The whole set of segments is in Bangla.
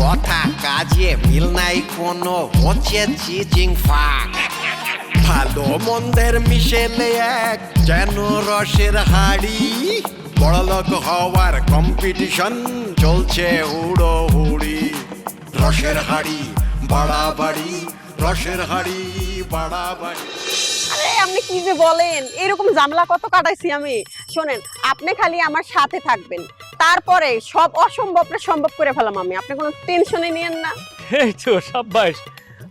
কথা কাজে মিল নাই কোনো হচ্ছে চিচিং ফাক। ভালো মন্দের মিশেলে এক যেন রসের হাড়ি। বড়লোক হওয়ার কম্পিটিশন চলছে হুড়ো হুড়ি রসের হাড়ি, বাড়াবাড়ি, রসের হাড়ি, বাড়াবাড়ি। আরে, আপনি কি যে বলেন? এরকম জামলা কত কাটাইছি আমি? শোনেন, আপনি খালি আমার সাথে থাকবেন। তারপরে সব অসম্ভবটা সম্ভব করে ফেলাম আমি। আপনি কোনো টেনশনে নিয়েন না। এই তো সাব্বাস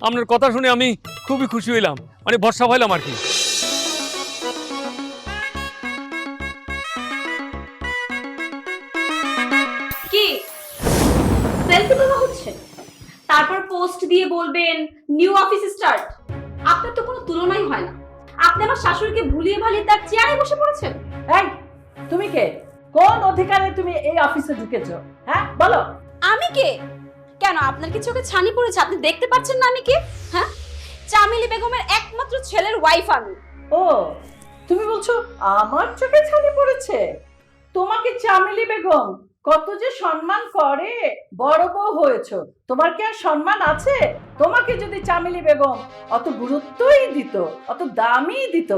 আপনার কথা শুনে আমি খুবই খুশি হইলাম। মানে ভরসা হইলাম আর কি। কি? সেলফি তোলা হচ্ছে? তারপর পোস্ট দিয়ে বলবেন নিউ অফিস স্টার্ট আপনার তো কোনো তুলনাই হয় না। আপনি আমার শাশুড়িকে ভুলিয়ে ভালিয়ে তার চেয়ারে বসে পড়েছেন। এই তুমি কে? কোন অধিকারে তুমি এই অফিসে ঢুকেছো? হ্যাঁ বলো। আমি কে? কেন আপনার কি চোখে ছানি পড়েছে? আপনি দেখতে পাচ্ছেন না আমি কে? হ্যাঁ? চামেলি বেগমের একমাত্র ছেলের ওয়াইফ আমি। ও তুমি বলছো আমার চোখে ছানি পড়েছে? তোমাকে চামেলি বেগম কত যে সম্মান করে বড় বউ হয়েছো। তোমার কি আর সম্মান আছে? তোমাকে যদি চামেলি বেগম অত গুরুত্বই দিত অত দামই দিত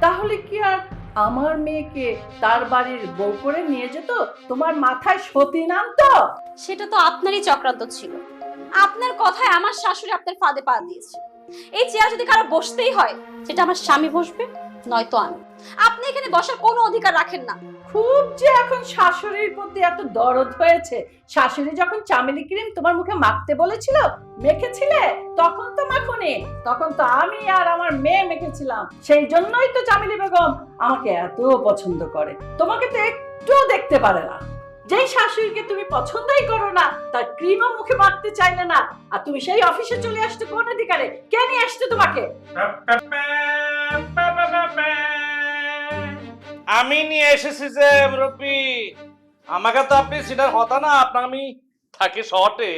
তাহলে কি আর আমার মেয়েকে তার বাড়ির বউ করে নিয়ে যেত? তোমার মাথায় সতী নাম তো সেটা তো আপনারই চক্রান্ত ছিল। আপনার কথায় আমার শাশুড়ি আপনার ফাঁদে পা দিয়েছে। এই চেয়ার যদি কারও বসতেই হয়, সেটা আমার স্বামী বসবে, নয়তো আমি। আপনি এখানে বসার কোনো অধিকার রাখেন না। খুব যে এখন শাশুড়ির প্রতি এত দরদ হয়েছে। শাশুড়ি যখন চামেলি ক্রিম তোমার মুখে মাখতে বলেছিল মেখেছিলে তখন তো মাখনি তখন তো আমি আর আমার মেয়ে মেখেছিলাম। সেই জন্যই তো চামেলি বেগম আমাকে এত পছন্দ করে। তোমাকে তো একটুও দেখতে পারে না। যেই শাশুড়িকে তুমি পছন্দই করো না তার ক্রিমও মুখে মাখতে চাইলে না। আর তুমি সেই অফিসে চলে আসতে কোন অধিকারে? কে নিয়ে আসতে তোমাকে? আমি নিয়ে এসেছি যে, মুরব্বী। আমাকে তো আপনি সিটার হতা না, আপনার আমি থাকি শহরে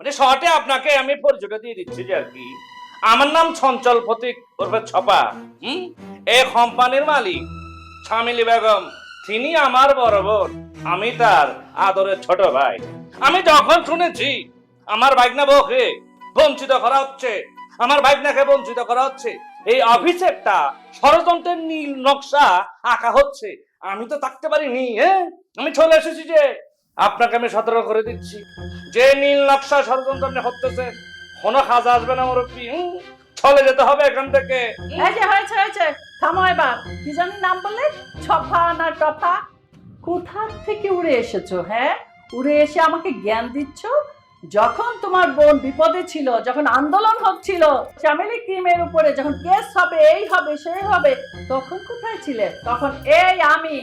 মানে শহরে আপনাকে আমি পরিচয়টা দিয়ে দিচ্ছি যে আর কি। আমার নাম চঞ্চল ফতিক ওরফে ছপা। হুম? এই কোম্পানির মালিক, শামিলি বেগম। তিনি আমার বড় বোন, আমি তার আদরের ছোট ভাই। আমি যখন শুনেছি, আমার বাইকনা বউকে বঞ্চিত করা হচ্ছে, আমার বাইকনাকে বঞ্চিত করা হচ্ছে এই অফিসে একটা ষড়যন্ত্রের নীল নকশা আঁকা হচ্ছে। আমি তো থাকতে পারিনি হ্যাঁ? আমি চলে এসেছি যে আপনাকে আমি সতর্ক করে দিচ্ছি। যে নীল নকশা ষড়যন্ত্র আপনি হতেছেন, কোনো কাজ আসবে না, মুরব্বী চলে যেতে হবে এখান থেকে? এই যে, হয়েছে হয়েছে। থামো এবার। কি জানি নাম বললে? ছফা না টফা? কোথা থেকে উড়ে এসেছ হ্যাঁ? উড়ে এসে আমাকে জ্ঞান দিচ্ছ? যখন তোমার বোন বিপদে ছিল যখন আন্দোলন হচ্ছিল চামেলি ক্রিমের উপরে যখন কেস হবে এই হবে সেই হবে তখন কোথায় ছিলে? তখন এই আমি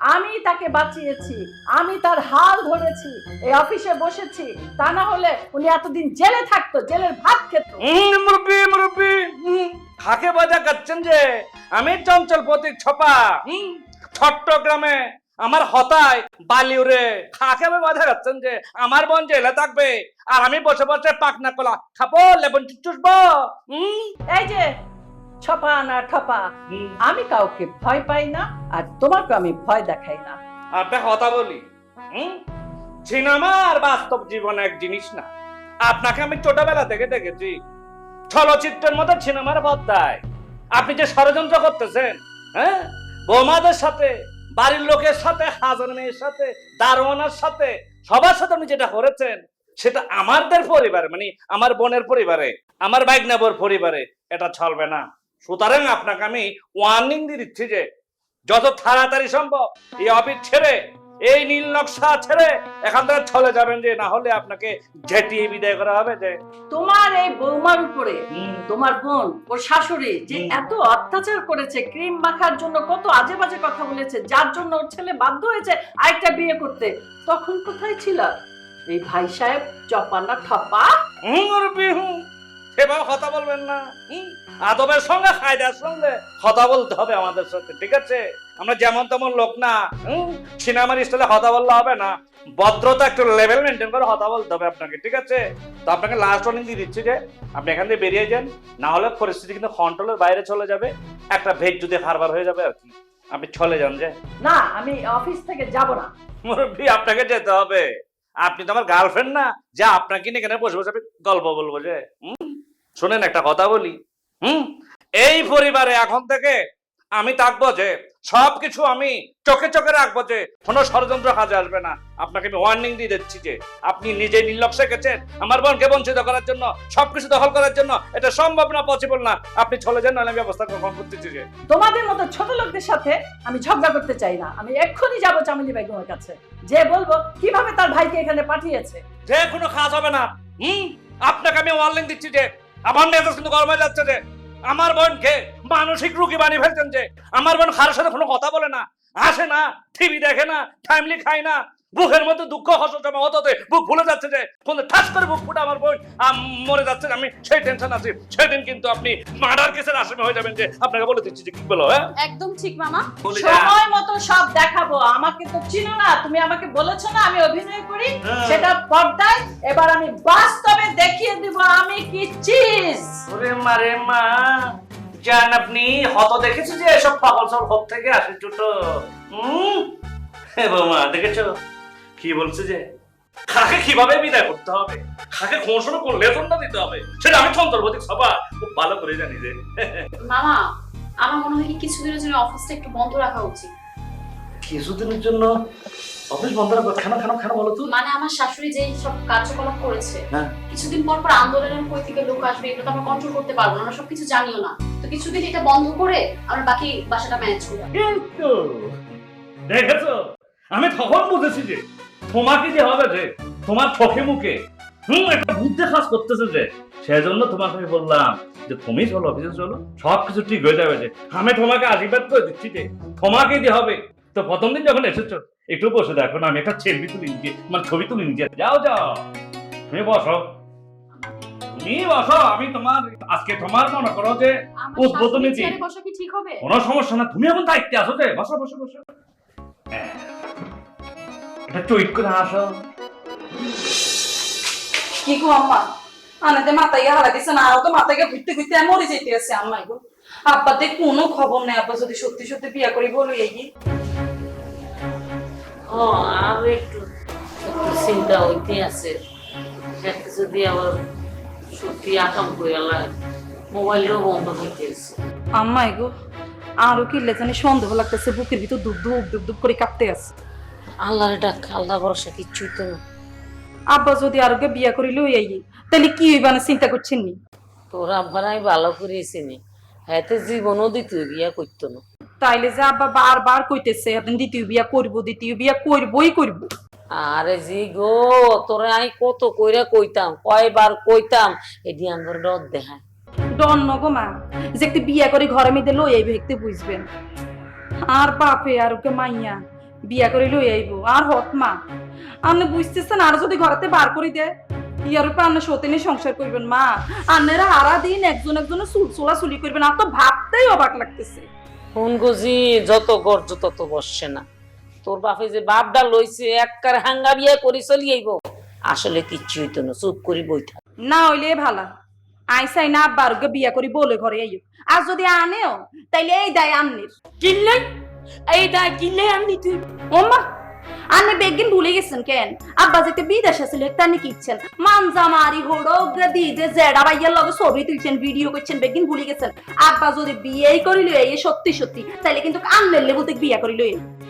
আমি তাকে বাঁচিয়েছি আমি তার হাল ধরেছি এই অফিসে বসেছি তা না হলে উনি এতদিন জেলে থাকতো জেলের ভাত খেত। মুরব্বি মুরব্বি খাকে বাজা কাচ্ছেন যে আমি চঞ্চল প্রতীক ছপা হুম, চট্টগ্রামে আমার হতায় বালি উড়ে খাকে বাজা কাচ্ছেন যে আমার বোন জেলে থাকবে আর আমি বসে বসে পাকনা কলা খাব লেবন হুম এই যে ছপা না ঠপা আমি কাউকে ভয় পাই না আর তোমাকে আমি ভয় দেখাই না। একটা কথা বলি সিনেমা আর বাস্তব জীবন এক জিনিস না। আপনাকে আমি ছোটবেলা থেকে দেখেছি চলচ্চিত্রের মতো সিনেমার পর্দায়। আপনি যে ষড়যন্ত্র করতেছেন হ্যাঁ? বৌমাদের সাথে বাড়ির লোকের সাথে, হাজার মেয়ের সাথে, দারোয়ানার সাথে, সবার সাথে আপনি যেটা করেছেন, সেটা আমাদের পরিবারে মানে আমার বোনের পরিবারে, আমার বাইকনাবর পরিবারে এটা চলবে না। সুতরাং আপনাকে আমি ওয়ার্নিং দিয়ে দিচ্ছি যে, যত তাড়াতাড়ি সম্ভব এই অফিস ছেড়ে এই নীল নকশা ছেড়ে এখান থেকে চলে যাবেন যে না হলে আপনাকে ঝেটিয়ে বিদায় করা হবে যে তোমার এই বৌমার উপরে তোমার বোন ওর শাশুড়ি যে এত অত্যাচার করেছে ক্রিম মাখার জন্য কত আজে বাজে কথা বলেছে যার জন্য ওর ছেলে বাধ্য হয়েছে আরেকটা বিয়ে করতে তখন কোথায় ছিল? এই ভাই সাহেব চপানা ঠপা। হুম মুরব্বী হুম সেভাবে কথা বলবেন না? আদবের সঙ্গে খায়দার সঙ্গে কথা বলতে হবে আমাদের সাথে ঠিক আছে? আমরা যেমন তেমন লোক না সিনেমার স্টাইলে কথা বললে হবে না। ভদ্রতা একটু লেভেল মেনটেন করে কথা বলতে হবে আপনাকে ঠিক আছে? তো আপনাকে লাস্ট ওয়ার্নিং দিয়ে দিচ্ছি যে আপনি এখান থেকে বেরিয়ে যান না হলে পরিস্থিতি কিন্তু কন্ট্রোলের বাইরে চলে যাবে। একটা ভেজ যদি হারবার হয়ে যাবে আর কি। আপনি চলে যান যে। না আমি অফিস থেকে যাব না। মুরব্বী আপনাকে যেতে হবে। আপনি তো আমার গার্লফ্রেন্ড না। যে আপনাকে নিয়ে এখানে বসে বসে আমি গল্প বলব যে হুম? শোনেন একটা কথা বলি হুম? এই পরিবারে এখন থেকে আমি থাকব যে সবকিছু আমি চোখে চোখে রাখব যে কোনো ষড়যন্ত্র কাজে আসবে না। আপনাকে আমি ওয়ার্নিং দিয়ে দিচ্ছি যে আপনি নিজে নির্লক্ষ্যে গেছেন। আমার বোনকে বঞ্চিত করার জন্য সবকিছু দখল করার জন্য এটা সম্ভব না পসিবল না। আপনি চলে যান নাহলে আমি ব্যবস্থা গ্রহণ করতেছি যে। তোমাদের মতো ছোট লোকদের সাথে আমি ঝগড়া করতে চাই না। আমি এক্ষুনি যাব চামেলি বেগমের কাছে। যে বলব কীভাবে তার ভাইকে এখানে পাঠিয়েছে? যে কোনো কাজ হবে না। হুম? আপনাকে আমি ওয়ার্নিং দিচ্ছি যে আমার মেজাজ কিন্তু গরম হয়ে যাচ্ছে যে আমার বোনকে মানসিক রুগী বানিয়ে ফেলছেন যে, আমার বোন কারোর সাথে কোনো কথা বলে না, আসে না, টিভি দেখে না ফ্যামিলি খায় না বুকের মধ্যে দুঃখ হস জমা হতে বুক ভুলে যাচ্ছে যে কোন ঠাস করে বুক ফুটে আমার বোন মরে যাচ্ছে আমি সেই টেনশন আছি। সেদিন কিন্তু আপনি মার্ডার কেসের আসামি হয়ে যাবেন যে আপনাকে বলে দিচ্ছি যে কি বলো হ্যাঁ? একদম ঠিক মামা। সময় মতো সব দেখাবো। আমাকে তো চিনো না তুমি আমাকে বলেছ না আমি অভিনয় করি। হ্যাঁ। সেটা পর্দায়। এবার আমি বাস্তবে দেখিয়ে দিব আমি কি চিজ ওরে মারে মা। জান আপনি হত দেখেছি যে এসব পাগল সব হোক থেকে আসে ছোটো? হুম? হে বৌমা দেখেছ? কি বলছে যে? খাকে কীভাবে বিদায় করতে হবে? খাকে ঘোষণা করলে লেখনটা দিতে হবে? সেটা আমি চন্দ্রবতী সভা খুব ভালো করে জানি যে। মামা আমার মনে হয় কি কিছুদিনের জন্য অফিসটা একটু বন্ধ রাখা উচিত। কিছুদিনের জন্য অফিস বন্ধ রাখব? কেন কেন কেন বলো তো? মানে আমার শাশুড়ি যে সব কার্যকলাপ করেছে হ্যাঁ। কিছুদিন পর পর আন্দোলনের কই থেকে লোক আসবে এগুলো তো আমরা কন্ট্রোল করতে পারব না আমরা সবকিছু জানিও না। তো কিছুদিন এটা বন্ধ করে আমরা বাকি বাসাটা ম্যানেজ করব কিন্তু দেখেছ আমি তখন বুঝেছি যে তোমাকে যে হবে যে তোমার চোখে মুখে। হুম একটা বুদ্ধি কাজ করতেছে যে সেজন্য তোমাকে আমি বললাম যে তুমি চলো অফিসে চলো সব কিছু ঠিক হয়ে যাবে যে আমি তোমাকে আশীর্বাদ করে দিচ্ছি যে তোমাকে দিয়ে হবে। তো প্রথম দিন যখন এসেছ একটু বসে দেখো না আমি একটা ছবি তুলি নিজে মানে ছবি তুলি নিজে। যাও যাও। তুমি বসো। তুমি বসো আমি তোমার আজকে তোমার মনে করো যে উদ্বোধনী কোনো সমস্যা না তুমি এখন দায়িত্বে আসো যে বসো বসো বসো। হ্যাঁ। এটা করে কি গো আম্মা আনাতে মাথায় হারা দিছে না আরও তো মাথায় ঘুরতে ঘুরতে মরে যেতে আছে আম্মাই গো। আব্বাতে কোনো খবর নেই আব্বা যদি সত্যি সত্যি বিয়া করি বলো এই ও আর একটু চিন্তা হইতে আছে। যদি আবার সত্যি আতঙ্ক এলাম মোবাইলটাও বন্ধ হইতে আছে। আম্মাই গো আরও কি জানি সন্দেহ লাগতেছে বুকের ভিতর দুধ দুধ দুধ দুধ করে কাঁপতে আছে। আল্লাহর ডাক আল্লাহ ভরসা কিচ্ছুই তো না। আব্বা যদি আরোকে বিয়া করি লই আই। তাহলে কি হইবা না চিন্তা করছেন নি? তোর আব্বার আমি ভালো করেছি নি হাতে জীবনও দিত বিয়া করতো না। তাইলে যে আব্বা বারবার কইতেছে আপনি দ্বিতীয় বিয়া করব দ্বিতীয় বিয়া করবই করব। আরে জি গো তোরে আমি কত কইরা কইতাম কয়বার কইতাম এদি আমার ডর দেখায়। ডন নগো মা যে একটি বিয়া করে ঘরে মেয়েদের লই আইবে একটু বুঝবেন। আর বাপে আর ওকে মাইয়া বিয়া করে লই আইব। আর হত মা আপনি বুঝতেছেন আর যদি ঘরেতে বার করে দেয় ইয়ার উপর আপনি সতেনে সংসার করবেন মা। আন্নেরা হারা দিন একজন একজনের চুল চোলা চুলি করবেন আর তো ভাবতেই অবাক লাগতেছে। ফোন গজি যত গর্জ তত বসছে না। তোর বাপে যে বাপডা লইছে এককার হাঙ্গা বিয়া করি চলি আইব। আসলে কিচ্ছু হইতো না চুপ করি বইথা না হইলে ভালা আইসাই না আব্বা আরোগ্য বিয়া করি বলে ঘরে আইও। আর যদি আনেও তাইলে এই দায় আন্নির। কিনলে? এই দা কিনলে আমি তুই। বেগিন ভুলে গেছেন কেন? আব্বা যেতে বিদেশ আছিল তানি কি ইচ্ছেন? মানজা মারি গদি যে জেডা ভাইয়ার লগে ছবি তুলছেন, ভিডিও করছেন, বেগিন ভুলে গেছেন। আব্বা যদি বিয়েই করিল, এই সত্যি সত্যি, তাইলে কিন্তু আন্নের লেবুতে বিয়া করিল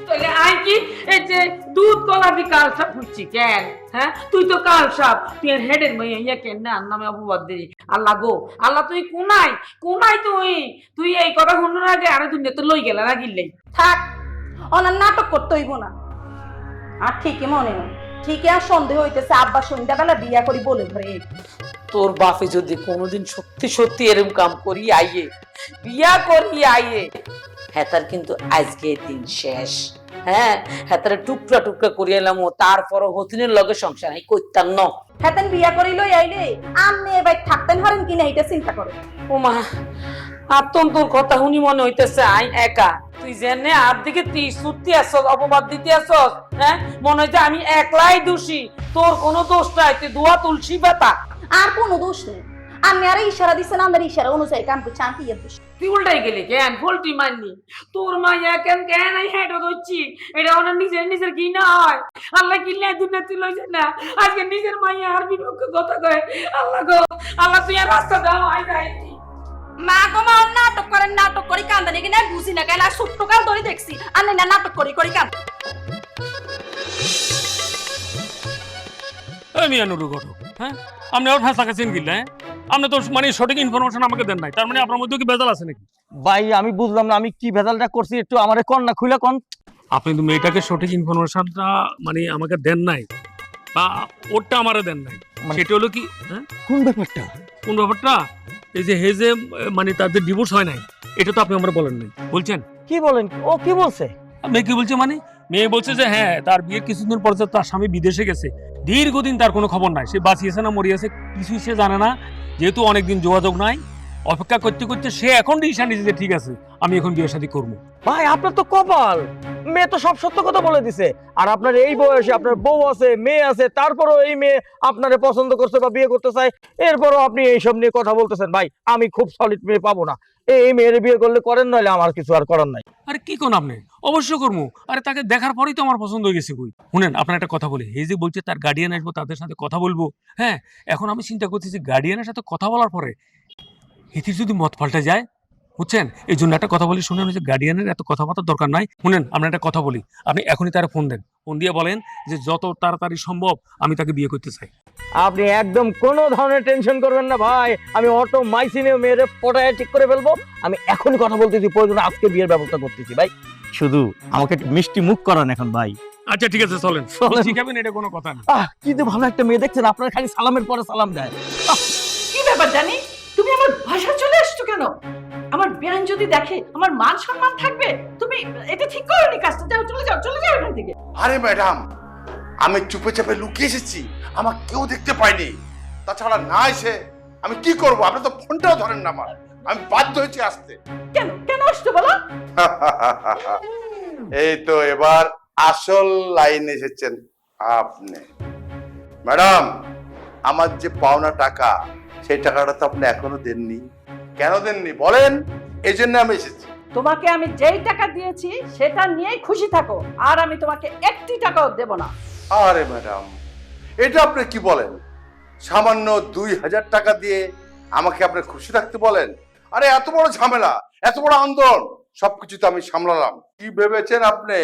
তাহলে আই কি, এই যে দুধ কলাবি কাল সাপ হচ্ছি কেন? হ্যাঁ? তুই তো কাল সাপ তুই হেডের মেয়ে কেন না, নামে অপবাদ আল্লাহ গো আল্লাহ তুই কোনাই কোনাই তুই। তুই এই কথা শুনার আগে আরে তুই তো লই গেলা না গিললে থাক অনার নাটক করতে হইব না। আর ঠিকই মনে হয় ঠিকই আর সন্দেহ হইতেছে আব্বা সন্ধ্যাবেলা বিয়া করি বলে ধরে। তোর বাপে যদি কোনোদিন সত্যি সত্যি এরকম কাম করি আইয়ে বিয়া করি আইয়ে হেতার কিন্তু আজকে দিন শেষ। হ্যাঁ হেতারে টুকরা টুকরা করিয়ে এলাম তারপরও হতিনের লগে সংসার আমি করতাম ন। হেতেন বিয়া করি লই আইলে আমনে এবার থাকতেন হারেন কিনা এটা চিন্তা করো। ওমা আতন তোর কথা শুনি মনে হইতেছে আই একা। তুই জেনে আর দিকে তুই সুতি আসছ অপবাদ দিতে আসছ হ্যাঁ? মনে হইতে আমি একলাই দোষী তোর কোনো দোষ নাই তুই দোয়া তুলসী পাতা। আর কোনো দোষ নেই। আমি আর ইশারা দিছেন আমার ইশারা অনুযায়ী কাম করছি আমি দোষ? তুই উল্টাই গেলি কেন ফল্টি মারনি তোর মাইয়া কেন কেন এই হেঁটো ধরছি এটা ওনার নিজের নিজের কি না হয় আল্লাহ দুনিয়া তুই লইছে না? আজকে নিজের মাইয়া আর বিপক্ষে কথা কয়। আল্লাহ গো আল্লাহ তুই আর রাস্তা দাও আই যাই মা গো মা নাটক করেন নাটক করি কান্দানি কিনা বুঝি না কেন আর ছোট্ট কাল ধরে দেখছি। আমি না নাটক করি করি কান্দ। আমি অনুরোধ করো হ্যাঁ? আপনি আর ফেসা কাছেন কিনলে হ্যাঁ? আপনি তো মানে সঠিক ইনফরমেশন আমাকে দেন নাই। তার মানে আপনার মধ্যে কি বেজাল আছে নাকি? ভাই আমি বুঝলাম না আমি কি ভেজালটা করছি একটু আমারে কন না খুলে কন। আপনি তো মেয়েটাকে সঠিক ইনফরমেশনটা মানে আমাকে দেন নাই বা ওরটা আমারে দেন নাই। মানে- সেটা হলো কি হ্যাঁ? কোন ব্যাপারটা? কোন ব্যাপারটা? এই যে হেজে মানে তাদের ডিভোর্স হয় নাই এটা তো আপনি আমরা বলেন নাই। বলছেন? কি বলেন? ও কি বলছে? মেয়ে কি বলছে মানে? মেয়ে বলছে যে হ্যাঁ তার বিয়ে কিছুদিন পর তার স্বামী বিদেশে গেছে দীর্ঘদিন তার কোনো খবর নাই। সে বাঁচিয়েছে না, মরিয়েছে, কিছুই সে জানে না। যেহেতু অনেকদিন যোগাযোগ নাই অপেক্ষা করতে করতে সে এখন ডিসিশন নিয়েছে যে ঠিক আছে আমি এখন বিয়ে শাদী করব। ভাই আপনার তো কপাল। মেয়ে তো সব সত্য কথা বলে দিছে। আর আপনার এই বয়সে আপনার বউ আছে মেয়ে আছে তারপরও এই মেয়ে আপনারে পছন্দ করছে বা বিয়ে করতে চায় এরপরও আপনি এইসব নিয়ে কথা বলতেছেন। ভাই আমি খুব সলিড মেয়ে পাবো না। এই মেয়ের বিয়ে করলে করেন নইলে আমার কিছু আর করার নাই। আরে কি কোন আপনি? অবশ্যই করব। আরে তাকে দেখার পরেই তো আমার পছন্দ হয়ে গেছে কই? শুনেন আপনার একটা কথা বলি। এই যে বলছে তার গার্ডিয়ান আসব তাদের সাথে কথা বলব। হ্যাঁ এখন আমি চিন্তা করতেছি গার্ডিয়ানের সাথে কথা বলার পরে হিতির যদি মত পাল্টে যায় বুঝছেন? এই জন্য একটা কথা বলি শুনেন যে গার্ডিয়ানের এত কথাবার্তার দরকার নাই। শুনেন আমরা একটা কথা বলি আপনি এখনই তারা ফোন দেন। ফোন দিয়ে বলেন যে যত তাড়াতাড়ি সম্ভব আমি তাকে বিয়ে করতে চাই। আপনি একদম কোনো ধরনের টেনশন করবেন না ভাই। আমি অটো মাইসিনে মেয়েরে পটায় ঠিক করে ফেলব। আমি এখনই কথা বলতেছি প্রয়োজন আজকে বিয়ের ব্যবস্থা করতেছি ভাই। শুধু আমাকে একটু মিষ্টি মুখ করান এখন ভাই। আচ্ছা ঠিক আছে চলেন। চলেন। শিখাবেন এটা কোনো কথা না। আহ কি ভালো একটা মেয়ে দেখছেন? আপনার খালি সালামের পরে সালাম দেয়। কি ব্যাপার জানি? তুমি আমার ভাষা চলে আসছো কেন? আমার বেআইন যদি দেখে আমার মান সম্মান থাকবে তুমি এটা ঠিক করোনি কাজটা। যাও চলে যাও চলে যাও এখান থেকে। আরে ম্যাডাম আমি চুপে চাপে লুকিয়ে এসেছি আমার কেউ দেখতে পাইনি তাছাড়া না এসে আমি কি করব? আপনি তো ফোনটাও ধরেন না আমার। আমি বাধ্য হয়েছি আসতে। কেন কেন আসছো বলো? এই তো এবার আসল লাইন এসেছেন আপনি। ম্যাডাম আমার যে পাওনা টাকা সেই টাকাটা তো আপনি এখনও দেননি। কেন দেননি? বলেন। এই জন্য আমি এসেছি। তোমাকে আমি যেই টাকা দিয়েছি সেটা নিয়েই খুশি থাকো। আর আমি তোমাকে একটি টাকাও দেব না। আরে ম্যাডাম এটা আপনি কি বলেন? সামান্য দুই হাজার টাকা দিয়ে আমাকে আপনি খুশি থাকতে বলেন? আরে এত বড় ঝামেলা এত বড় আন্দোলন সবকিছু তো আমি সামলালাম। কি ভেবেছেন আপনি?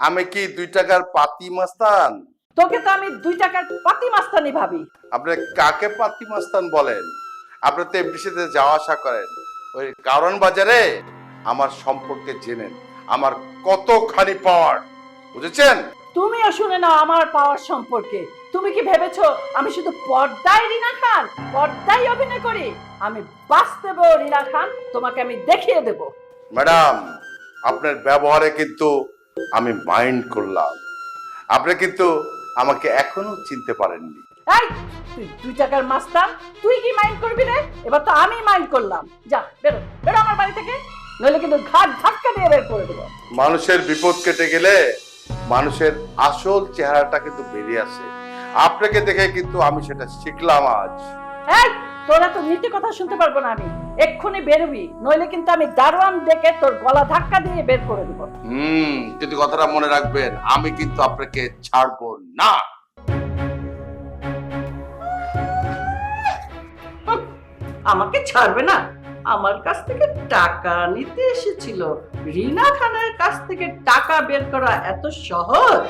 আমি কি দুই টাকার পাতি মাস্তান? তোকে তো আমি দুই টাকার পাতি মাস্তানি ভাবি। আপনি কাকে পাতি মাস্তান বলেন? আপনি তো এমনির সাথে যাওয়া আসা করেন। ওই কারণ বাজারে আমার সম্পর্কে জেনেন। আমার কতখানি পাওয়ার বুঝেছেন? তুমিও শুনে নাও আমার পাওয়ার সম্পর্কে। তুমি কি ভেবেছো আমি শুধু পর্দায় রিনা খান? পর্দায় অভিনয় করি? আমি বাস্তবেও রিনা খান তোমাকে আমি দেখিয়ে দেব। ম্যাডাম আপনার ব্যবহারে কিন্তু আমি মাইন্ড করলাম। আপনি কিন্তু আমাকে এখনও চিনতে পারেননি। এই তুই দুই টাকার মাস্টার তুই কি মাইন্ড করবি রে? এবার তো আমি মাইন্ড করলাম। যা বেরো বেরো আমার বাড়ি থেকে। নইলে কিন্তু ঘাট ধাক্কা দিয়ে বের করে দেবো। মানুষের বিপদ কেটে গেলে মানুষের আসল চেহারাটা কিন্তু বেরিয়ে আসে। আপনাকে দেখে কিন্তু আমি সেটা শিখলাম আজ। এই তোরা তো নীতি কথা শুনতে পারব না আমি। এক্ষুনি বেরোবি নইলে কিন্তু আমি দারোয়ান ডেকে তোর গলা ধাক্কা দিয়ে বের করে দেবো। হুম কিন্তু কথাটা মনে রাখবেন আমি কিন্তু আপনাকে ছাড়বো না। আমাকে ছাড়বে না? আমার কাছ থেকে টাকা নিতে এসেছিল। রিনা খানের কাছ থেকে টাকা বের করা এত সহজ?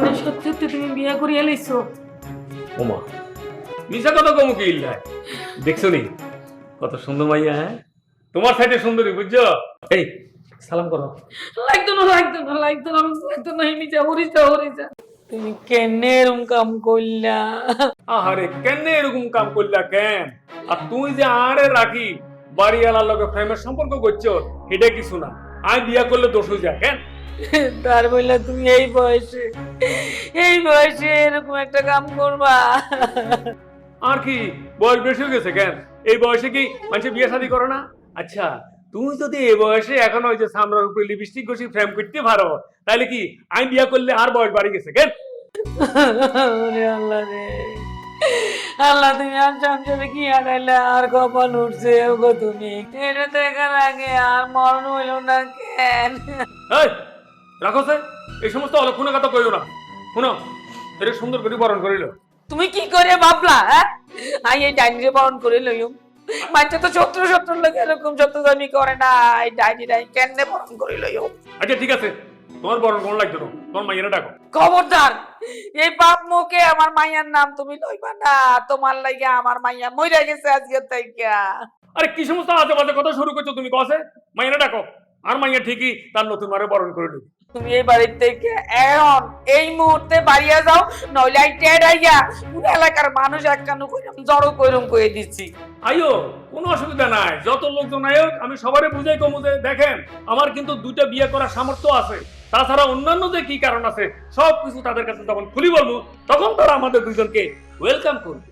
মানে সত্যি সত্যি তুমি বিয়ে করিয়ে লাইছো। ওমা মিশা কথা কমু কি ইল্লায় দেখছ নি? কত সুন্দর মাইয়া হ্যাঁ? তোমার সাইডে সুন্দরী বুঝছ? এই সালাম করো। লাগতো না লাগতো না লাগতো না লাগতো না হিনি যা হরিস যা হরিস যা। তুমি কেন এরম কাম করলা আহারে কেন এরকম কাম করলা কেন? আর তুই যে আরে রাখি বাড়িওয়ালার লগে প্রেমের সম্পর্ক করছ এটা কিছু না। আমি বিয়া করলে দোষ হয়ে যায় কেন? তার বললা তুমি এই বয়সে এই বয়সে এরকম একটা কাম করবা? আর কি বয়স বেশি হয়ে গেছে কেন? এই বয়সে কি মানুষ বিয়ে শাদী করো না? আচ্ছা তুমি যদি এই বয়সে এখন ওই যে সামরার উপরে লিপস্টিক ঘষি ফ্রেম করতে পারো তাহলে কি আমি বিয়া করলে আর বয়স বাড়ি গেছে কেন? আল্লাহ রে। আল্লাহ তুমি আর সংসারে কি আগাইলে? আর কপাল উঠছে ওগো তুমি। এটা দেখার আগে আর মরণ হইল না কেন? রাখো সে এই সমস্ত অলক্ষণের কথা কইও না। শুনো এটা সুন্দর করে বরণ করিল। তুমি কি করে ভাবলা হ্যাঁ? আই এই ডাইনিরে বরণ করে লইম। তো শত্রু লোক এরকম করে না এই ডাইনিরাই কেন বরণ করে লইম? আচ্ছা ঠিক আছে। তোমার বরণ কোন লাগতো তোমার মাইয়ারা ডাকো। খবরদার এই বাপ মুখে আমার মাইয়ার নাম তুমি লইবা না তোমার লাগে আমার মাইয়া মইরা গেছে আজকে তাইকা আরে কি সমস্ত আজে বাজে কথা শুরু করছ তুমি কসে? মাইয়ারা ডাকো। আর মাইয়া ঠিকই তার নতুন মারে বরণ করে নেবে তুমি এই বাড়ির থেকে এখন এই মুহূর্তে বাড়িয়া যাও, নইলে আই টেড আইয়া পুরো এলাকার মানুষ একখানু কইরাম, জড়ো কইরম কয়ে দিচ্ছি। আইও কোনো অসুবিধা নাই। যত লোকজন আয়োগ, আমি সবারে বুঝাই কমু যে, দেখেন, আমার কিন্তু দুইটা বিয়ে করার সামর্থ্য আছে। তাছাড়া অন্যান্য যে কি কারণ আছে, সব কিছু তাদের কাছে যখন খুলি বলব, তখন তারা আমাদের দুজনকে ওয়েলকাম করবে।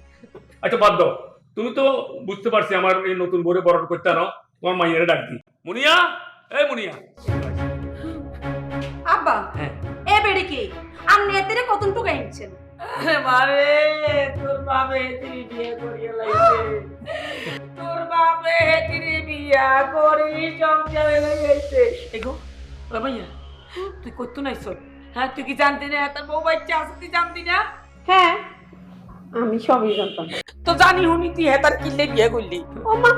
আচ্ছা বাদ দাও। তুমি তো বুঝতে পারছি আমার এই নতুন বরে বরণ করতে নাও তোমার মাইয়ারে ডাক দি মুনিয়া? এই মুনিয়া। আব্বা হ্যাঁ। এ বেড়ে কি? আপনি এতে কতন টুকা এনেছেন মারে তোর বাপে তিনি বিয়ে করিয়া লাইছে। তোর বাপে তিনি বিয়া করি সংসারে লাইছে। এগো ওরা ভাইয়া তুই করতো নাই সব হ্যাঁ তুই কি জানতি না? তোর বউ বাচ্চা আছে তুই জানতি না? হ্যাঁ আমি সবই জানতাম। তো জানি হুনি তুই হ্যাঁ তার কিনলে বিয়ে করলি। ও মা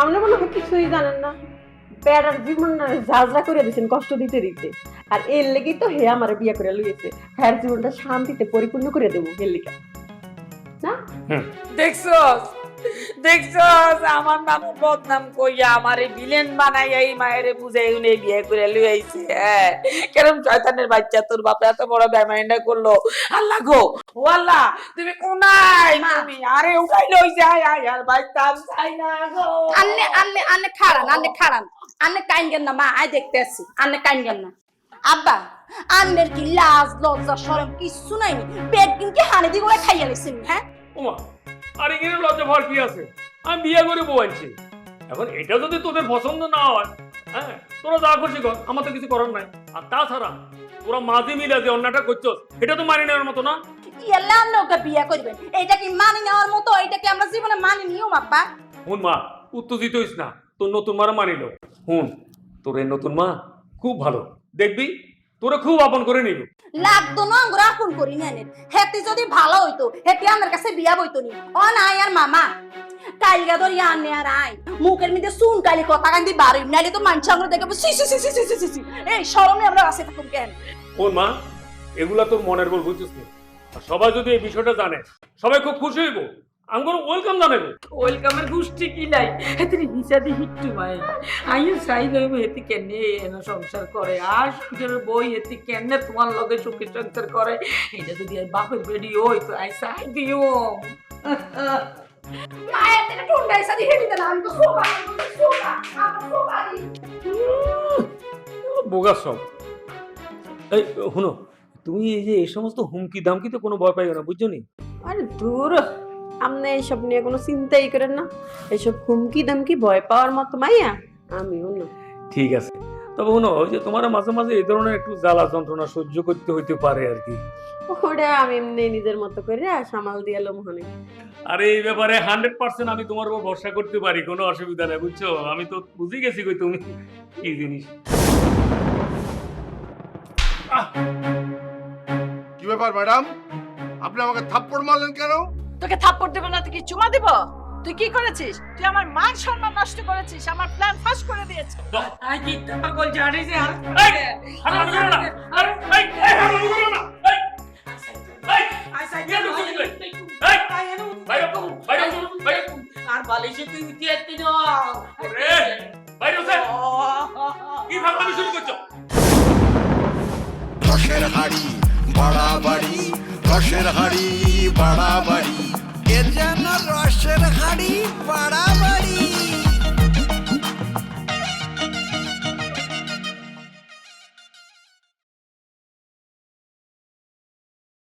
আপনি মনে হয় কিছুই জানেন না। প্যারার জীবন ঝাঁঝরা করে দিয়েছেন কষ্ট দিতে দিতে। আর এর লেগেই তো হে আমার বিয়ে করে লইয়েছে। হ্যার জীবনটা শান্তিতে পরিপূর্ণ করে দেবো এর লেগে। না? দেখছস? দেখছস? আমার নাম বদনাম কইয়া আমারে ভিলেন বানাই এই মায়েরে বুঝাই উনি বিয়ে করে লই আইছে হ্যাঁ। কেরম শয়তানের বাচ্চা তোর বাপ এত বড় বেমাইন্ডা করল। আল্লাহ গো ও আল্লাহ তুমি কোনাই তুমি? আরে উঠাই লই যাই আয় আর ভাই তাম চাই না গো। আন্নে আন্নে আন্নে খাড়ান আন্নে খাড়ান। আন্নে কাইনগেন না মা আয় দেখতে আসি আন্নে কাইনগেন না। আব্বা আন্নের কি লাজ লজ্জা শরম কিচ্ছু নাই পেট কিনকে হানি করে খাইয়া লেছেন হ্যাঁ? ওমা আর এখানে লজ্জা ভর কি আছে? আমি বিয়ে করে বউ আনছি। এখন এটা যদি তোদের পছন্দ না হয় হ্যাঁ তোরা যা খুশি কর আমার তো কিছু করার নাই। আর তাছাড়া তোরা মাঝে মিলে যে অন্যটা করছ এটা তো মানি নেওয়ার মতো না। ইয়াল্লা আন্নে ওকে বিয়া করবেন? এটা কি মানি নেওয়ার মতো? এটা কি আমরা জীবনে মানি নিও আব্বা? হুন মা উত্তেজিত হইস না তোর নতুন মারা মানিল। হুন তোর এই নতুন মা খুব ভালো। দেখবি তোরা খুব আপন করে নিবি। লাগতো না আমরা আপন করি নেন হেতি যদি ভালো হইতো হেতি আমার কাছে বিয়া বইতো নি। ও নাই আর মামা। কাইলগা ধরি আনে আর আই মুখের মধ্যে শুন কালি কথা কান্দি বাড়ি নাইলে তো মানুষ আমরা দেখে সি সি সি সি সি সি সি এই শরমে আমরা আছে থাকুন কেন? হুন মা? এগুলা তোর মনের বল বুঝছিস না? আর সবাই যদি এই বিষয়টা জানে সবাই খুব খুশি হইব। আমার ওয়েলকাম জানাবে ওয়েলকামের গুষ্টি কি লাই হেতি হিসাদি হিট্টু মাই আইও চাই লইব হেতি কেনে এন সংসার করে আর বই হেতি কেনে তোমার লগে সুখী সংসার করে এটা যদি আর বাপের বেডি হই তো আই চাই দিও মায়ের থেকে টুন্ডাই সাদি হেঁটে দিলাম আমি তো সোফা সোফা আমার সোফা বোগা সব এই শুনো তুমি এই যে এই সমস্ত হুমকি দামকি তো কোনো ভয় পাইও না বুঝছ নি আরে দূর আপনি এইসব নিয়ে কোনো চিন্তাই করেন না। এইসব হুমকি দামকি ভয় পাওয়ার মতো মাইয়া আমিও না। ঠিক আছে। তবে শুনো ওই যে তোমার মাঝে মাঝে এই ধরনের একটু জ্বালা যন্ত্রণা সহ্য করতে হইতে পারে আর কি। ওটা আমি এমনি নিজের মতো করে সামাল দিয়ালো মনে আর এই ব্যাপারে হান্ড্রেড পার্সেন্ট আমি তোমার উপর ভরসা করতে পারি কোনো অসুবিধা নেই বুঝছ? আমি তো বুঝে গেছি কই তুমি কি জিনিস। কি ব্যাপার ম্যাডাম? আপনি আমাকে থাপ্পড় মারলেন কেন? তোকে থাপ্পড় দেবো না তুই কি চুমা দিব? তুই কি করেছিস? তুই আমার মান সম্মান নষ্ট করেছিস আমার প্ল্যান ফাঁস করে দিয়েছিস। কি পাগল আর? বালিশে তুই আসতি বাইরে কি শুরু করছ? হাড়ি বাড়াবাড়ি রসের হাড়ি বাড়াবাড়ি। এর যেন রসের হাড়ি বাড়াবাড়ি।